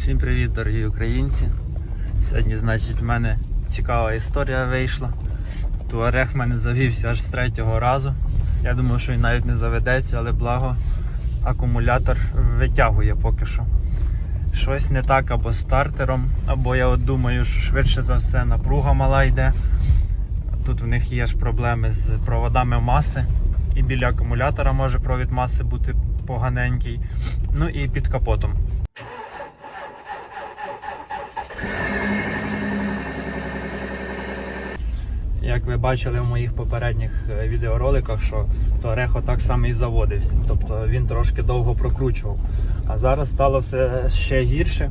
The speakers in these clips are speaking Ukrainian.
Всім привіт, дорогі українці. Сьогодні, значить, в мене цікава історія вийшла. Туарег в мене завівся аж з третього разу. Я думав, що він навіть не заведеться, але благо акумулятор витягує поки що. Щось не так або стартером, або я от думаю, що швидше за все напруга мала йде. Тут в них є ж проблеми з проводами маси. І біля акумулятора може провід маси бути поганенький. Ну і під капотом. Як ви бачили в моїх попередніх е, відеороликах, що Туарег так само і заводився. Тобто він трошки довго прокручував. А зараз стало все ще гірше.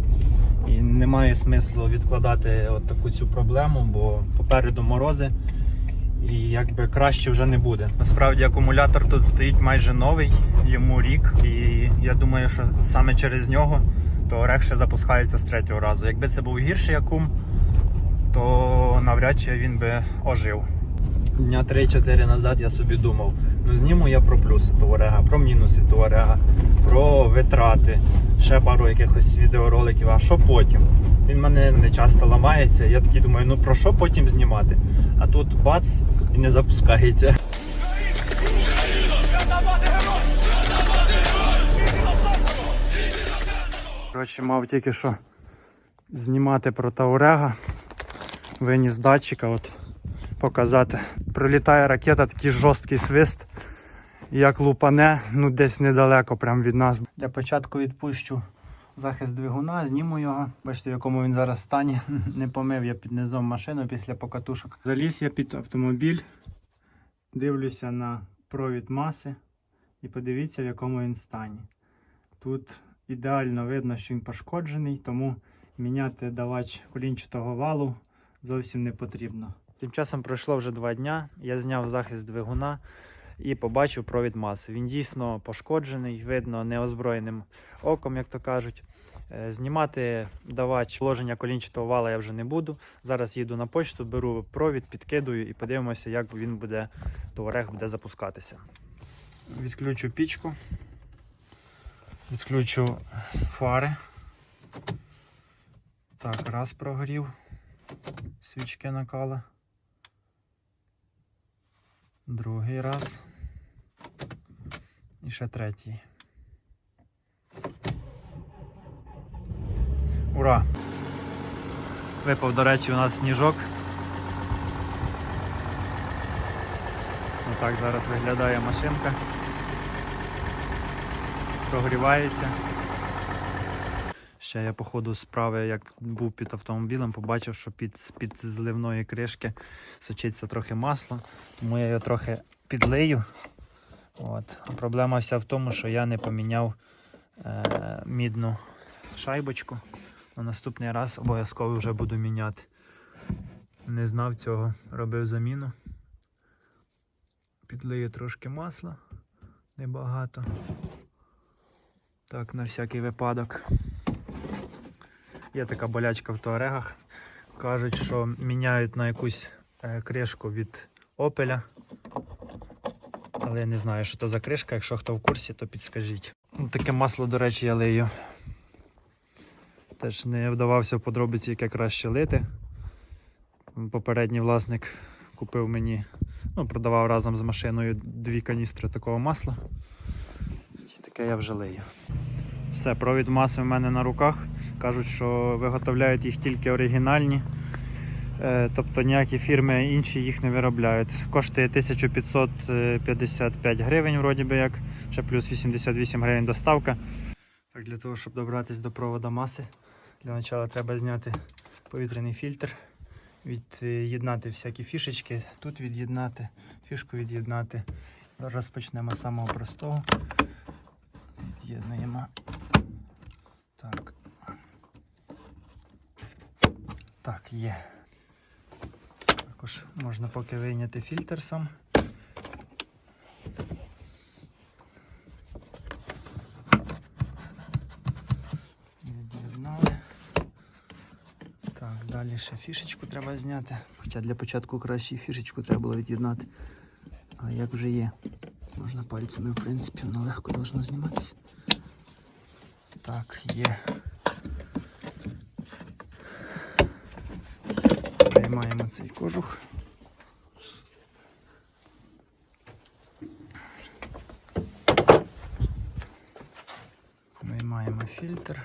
І немає смислу відкладати от таку цю проблему, бо попереду морози і якби краще вже не буде. Насправді акумулятор тут стоїть майже новий, йому рік, і я думаю, що саме через нього Туарег ще запускається з третього разу. Якби це був гірший акум, то навряд чи він би ожив. Дня 3-4 назад я собі думав, ну зніму я про плюси Туарега, про мінуси Туарега, про витрати, ще пару якихось відеороликів, а що потім? Він мене не часто ламається. Я такий думаю, ну про що потім знімати? А тут бац і не запускається. Коротше, мав тільки що знімати про Таурега. Виніс датчика, от показати. Прилітає ракета, такий жорсткий свист. Як лупане, ну десь недалеко прям від нас. Для початку відпущу захист двигуна, зніму його. Бачите, в якому він зараз стані. Не помив я під низом машину після покатушок. Заліз я під автомобіль, дивлюся на провід маси і подивіться, в якому він стані. Тут ідеально видно, що він пошкоджений, тому міняти давач колінчатого валу зовсім не потрібно. Тим часом пройшло вже два дня. Я зняв захист двигуна і побачив провід маси. Він дійсно пошкоджений, видно неозброєним оком, як то кажуть. Е, Знімати давач положення колінчатого вала я вже не буду. Зараз їду на почту, беру провід, підкидую і подивимося, як він буде, товарег буде запускатися. Відключу пічку, відключу фари. Так, раз прогорів, свічки накала. Другий раз. І ще третій. Ура! Випав, до речі, у нас сніжок. Отак зараз виглядає машинка. Прогрівається. Ще я по ходу справи, як був під автомобілем, побачив, що під, з-під зливної кришки сочиться трохи масло, тому я його трохи підлию. От. А Проблема вся в тому, що я не поміняв е, мідну шайбочку. На наступний раз обов'язково вже буду міняти. Не знав цього, робив заміну. Підлию трошки масла, небагато. Так, на всякий випадок. Є така болячка в туарегах. Кажуть, що міняють на якусь е, кришку від опеля. Але я не знаю, що то за кришка. Якщо хто в курсі, то підскажіть. Ну, Таке масло, до речі, я лию. Теж не вдавався в подробиці, яке краще лити. Попередній власник купив мені, ну, продавав разом з машиною дві каністри такого масла. І таке я вже лию. Все, провід маси в мене на руках. Кажуть, що виготовляють їх тільки оригінальні. Е, Тобто ніякі фірми інші їх не виробляють. Коштує 1555 гривень, вроді би як, ще плюс 88 гривень доставка. Так, Для того, щоб добратися до провода маси, для початку треба зняти повітряний фільтр, від'єднати всякі фішечки, тут від'єднати, фішку від'єднати. Розпочнемо з самого простого. Від'єднуємо. Так. Є. Також можна поки вийняти фільтр сам. Від'єднали. Так, далі ще фішечку треба зняти. Хоча для початку краще фішечку треба було від'єднати. А як вже є. Можна пальцями, в принципі, воно легко должно зніматися. Так, є. Цей кожух. Виймаємо фільтр.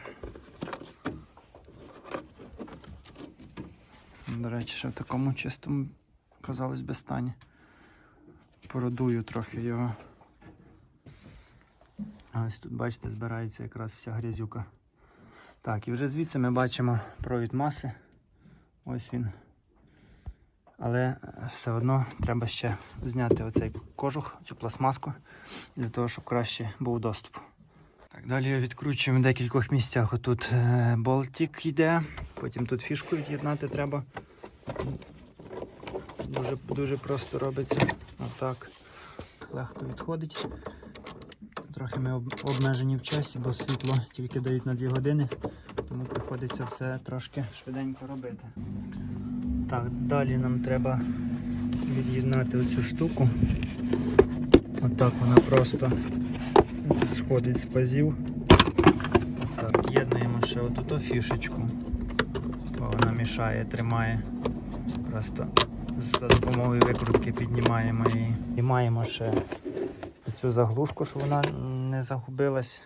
До речі, ще в такому чистому, казалось би, стані. Породую трохи його. Ось тут, бачите, збирається якраз вся грязюка. Так, і вже звідси ми бачимо провід маси. Ось він. Але все одно треба ще зняти оцей кожух, цю пластмаску, для того, щоб краще був доступ. Так, далі відкручуємо в декількох місцях. Отут е, болтик йде, потім тут фішку від'єднати треба. Дуже, дуже просто робиться. Отак. Легко відходить. Трохи ми обмежені в часі, бо світло тільки дають на 2 години, тому приходиться все трошки швиденько робити. Так, далі нам треба від'єднати оцю штуку. Отак вона просто сходить з пазів. Так, єднуємо ще оту фішечку. Вона мішає, тримає. Просто за допомогою викрутки піднімаємо її. І маємо ще цю заглушку, щоб вона не загубилась.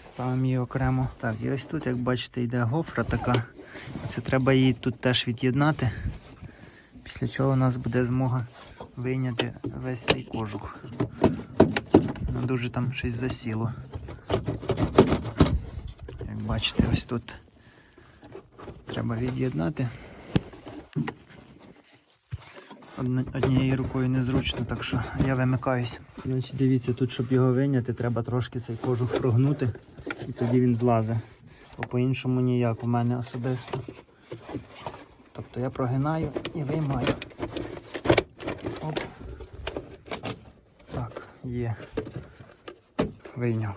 Ставимо її окремо. Так, і ось тут, як бачите, йде гофра така. Це треба її тут теж від'єднати. Після чого у нас буде змога вийняти весь цей кожух. Воно дуже там щось засіло. Як бачите, ось тут треба від'єднати. Однією рукою незручно, так що я вимикаюсь. Значить, дивіться, тут, щоб його вийняти, треба трошки цей кожух прогнути, і тоді він злазить. Бо по-іншому ніяк у мене особисто. Тобто я прогинаю і виймаю. Оп. Так, є. Вийняв.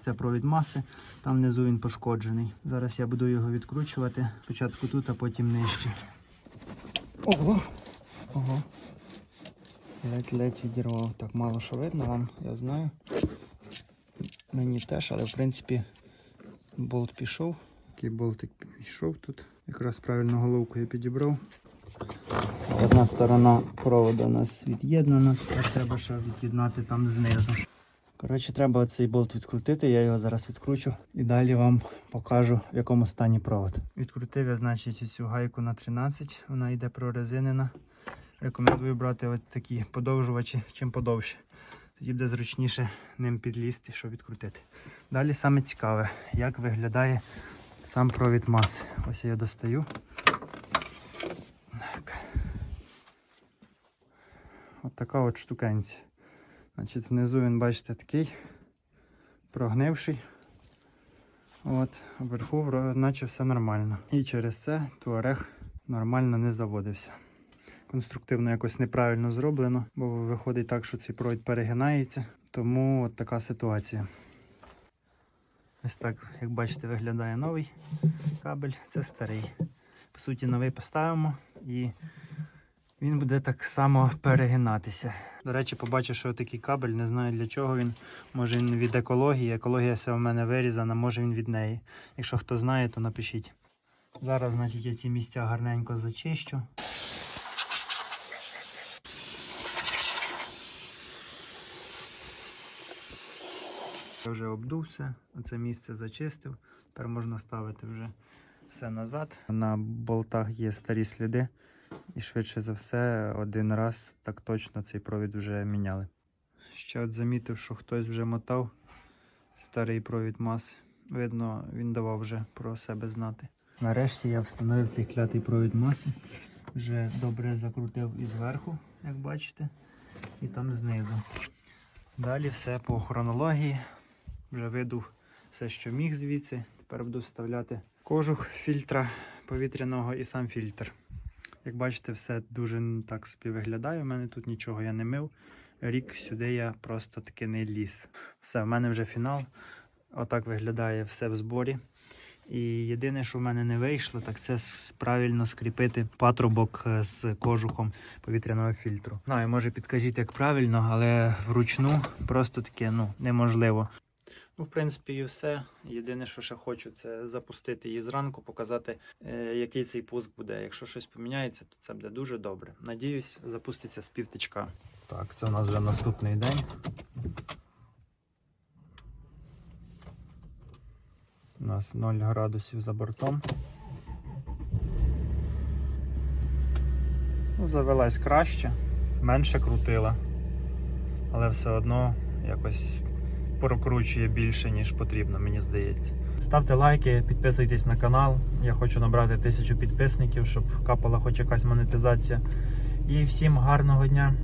Це провід маси, там внизу він пошкоджений. Зараз я буду його відкручувати. Спочатку тут, а потім нижче. Ого! Ого. Ледь-ледь відірвав. Так мало що видно вам, я знаю. Мені теж, але в принципі болт пішов. Такий болтик пішов тут. Якраз правильно головку я підібрав. Одна сторона проводу у нас від'єднана, тепер треба ще від'єднати там знизу. Коротше, треба цей болт відкрутити, я його зараз відкручу і далі вам покажу, в якому стані провод. Відкрутив я, значить, цю гайку на 13, вона йде прорезинена. Рекомендую брати ось такі подовжувачі, чим подовше. Тоді буде зручніше ним підлізти, щоб відкрутити. Далі саме цікаве, як виглядає сам провід маси. Ось я його достаю. Так. От така от штукенця. Значить, внизу він, бачите, такий прогнивший. От, вверху наче все нормально. І через це туарег нормально не заводився. Конструктивно якось неправильно зроблено, бо виходить так, що цей провід перегинається. Тому от така ситуація. Ось так, як бачите, виглядає новий кабель, це старий. По суті, новий поставимо і він буде так само перегинатися. До речі, побачив, що такий кабель, не знаю для чого він. Може він від екології. Екологія вся в мене вирізана, може він від неї. Якщо хто знає, то напишіть. Зараз, значить, я ці місця гарненько зачищу. Я вже обдув все, оце місце зачистив. Тепер можна ставити вже все назад. На болтах є старі сліди. І швидше за все, один раз так точно цей провід вже міняли. Ще от замітив, що хтось вже мотав старий провід мас. Видно, він давав вже про себе знати. Нарешті я встановив цей клятий провід маси. Вже добре закрутив і зверху, як бачите, і там знизу. Далі все по хронології. Вже видув все, що міг звідси. Тепер буду вставляти кожух фільтра повітряного і сам фільтр. Як бачите, все дуже так собі виглядає. У мене тут нічого я не мив. Рік сюди я просто таки не ліз. Все, в мене вже фінал. Отак виглядає все в зборі. І єдине, що в мене не вийшло, так це правильно скріпити патрубок е, з кожухом повітряного фільтру. Знаю, може підкажіть, як правильно, але вручну просто таке ну, неможливо. Ну, в принципі, і все. Єдине, що ще хочу, це запустити її зранку, показати, е, який цей пуск буде. Якщо щось поміняється, то це буде дуже добре. Надіюсь, запуститься з півтичка. Так, це у нас вже наступний день. У нас 0 градусів за бортом. Ну, завелась краще, менше крутила, але все одно якось прокручує більше, ніж потрібно, мені здається. Ставте лайки, підписуйтесь на канал. Я хочу набрати тисячу підписників, щоб капала хоч якась монетизація. І всім гарного дня!